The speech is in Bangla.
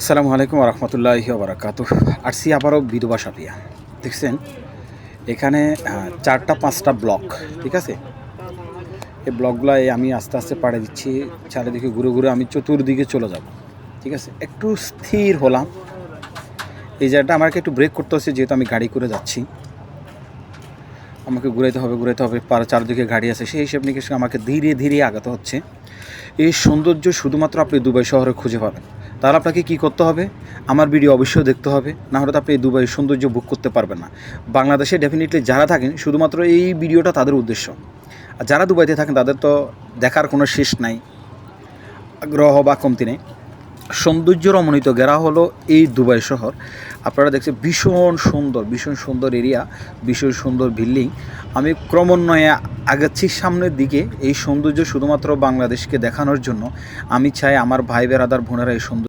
আসসালামু আলাইকুম রহমতুল্লাহ বারাকাতু আসছি আবারও বিধবা সাপিয়া। দেখছেন? এখানে চারটা, পাঁচটা ব্লক, ঠিক আছে? এই ব্লকগুলাই আমি আস্তে আস্তে পাড়ে দিচ্ছি, চারিদিকে ঘুরে ঘুরে আমি চতুর্দিকে চলে যাব, ঠিক আছে? একটু স্থির হলাম। এই জায়গাটা আমাকে একটু ব্রেক করতে হচ্ছে, যেহেতু আমি গাড়ি করে যাচ্ছি। আমাকে ঘুরাইতে হবে ঘুরাইতে হবে পার চারদিকে গাড়ি আছে, সেই হিসেব নিকেশ আমাকে ধীরে ধীরে আগাতে হচ্ছে। এই সৌন্দর্য শুধুমাত্র আপনি দুবাই শহরে খুঁজে পাবেন। তাহলে আপনাকে কি করতে হবে? আমার ভিডিও অবশ্যই দেখতে হবে, না হলে তো আপনি এই দুবাই সৌন্দর্য বুক করতে পারবেন না। বাংলাদেশে ডেফিনেটলি যারা থাকেন, শুধুমাত্র এই ভিডিওটা তাদের উদ্দেশ্য। আর যারা দুবাইতে থাকেন, তাদের তো দেখার কোনো শেষ নাই, আগ্রহ বা কমতি নেই। সৌন্দর্য রমণিত গেরা হলো এই দুবাই শহর। আপনারা দেখছেন ভীষণ সুন্দর ভীষণ সুন্দর এরিয়া, ভীষণ সুন্দর বিল্ডিং। আমি ক্রমান্বয়ে আগাচ্ছি সামনের দিকে। এই সৌন্দর্য শুধুমাত্র বাংলাদেশকে দেখানোর জন্য। আমি চাই আমার ভাই বেরাদার বোনেরা এই সৌন্দর্য